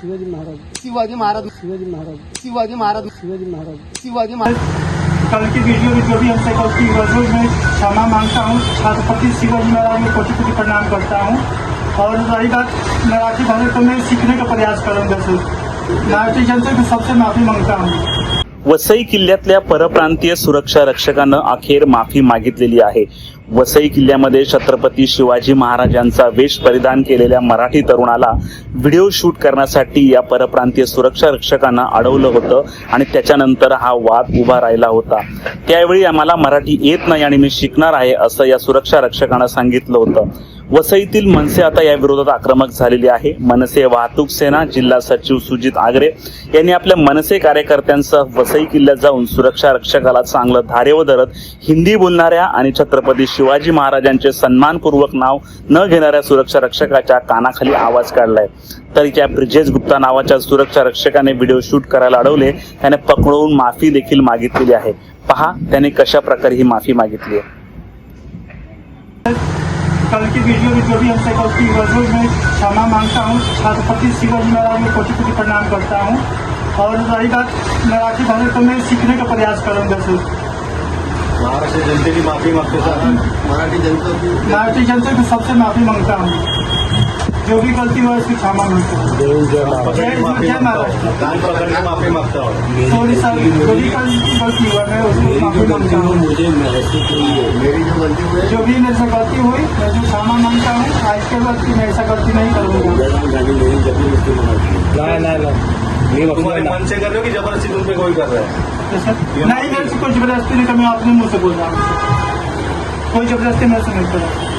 शिवाजी महाराज। शिवाजी महाराज। शिवाजी महाराज। शिवाजी महाराज। शिवाजी महाराज। शिवाजी महाराज। कल की वीडियो में जो भी हमसे गलती हुआ है मैं क्षमा माँगता हूँ। छात्रपति शिवाजी महाराज में कोटि कोटि प्रणाम करता हूँ। और रही बात मराठी भाषा को मैं सीखने का प्रयास करूँगा सर। मराठी जनता को सबसे माफ़ी माँगता हूँ। वसई किल्ल्यातल्या परप्रांतीय सुरक्षा रक्षकानं अखेर माफी मागितलेली आहे. वसई किल्ल्यामध्ये छत्रपती शिवाजी महाराजांचा वेश परिधान केलेल्या मराठी तरुणाला व्हिडिओ शूट करण्यासाठी या परप्रांतीय सुरक्षा रक्षकानं अडवलं होतं आणि त्याच्यानंतर हा वाद उभा राहिला होता. त्यावेळी आम्हाला मराठी येत नाही आणि मी शिकणार आहे असं या सुरक्षा रक्षकानं सांगितलं होतं. वसईतील मनसे आता या विरोधात आक्रमक झालेली आहे. मनसे वाहतूक सेना जिल्हा सचिव सुजित आगरे यांनी आपल्या मनसे कार्यकर्त्यांसह वसई किल्ल्यात जाऊन सुरक्षा रक्षकाला चांगलं धारेव धरत हिंदी बोलणाऱ्या आणि छत्रपती शिवाजी महाराजांचे सन्मानपूर्वक नाव न घेणाऱ्या सुरक्षा रक्षकाच्या कानाखाली आवाज काढलाय. तर त्या ब्रिजेश गुप्ता नावाच्या सुरक्षा रक्षकाने व्हिडिओ शूट करायला अडवले. त्याने पकडवून माफी देखील मागितलेली आहे. पहा त्याने कशा प्रकारे ही माफी मागितली आहे. कल की वीडियो में जो भी हमसे गलती हुआ मैं क्षमा माँगता हूँ छात्रपति शिवाजी महाराज में कोटि कोटि प्रणाम करता हूँ। और रही बात मराठी भाषा तो मैं सीखने का प्रयास करूँगा सर। महाराष्ट्र जनतेची माफ़ी मांगते सर मराठी जनता की मराठी जनता को सबसे माफ़ी माँगता हूँ। जो भी गलती हुआ है उसकी क्षमा माँगता हूँ। जय महाराष्ट्र। माफ़ी मागता हूँ। सॉरी सर जो भी गलती हुआ मैं उसको माफ़ी माँगता हूँ। मुझे है। मेरी जो गलती हुई जो भी मेरे से गलती हुई मैं जो क्षमा माँगता हूँ। आज के बाद की मैं ऐसा गलती नहीं करूँगा। तुम्हारे मन से कर रहे हो कि ज़बरदस्ती तुम पे कोई कर रहा है? नहीं मेरे से कोई ज़बरदस्ती नहीं कर मैं अपने मुँह से बोल रहा हूँ। कोई ज़बरदस्ती मेरे से नहीं कर रहा।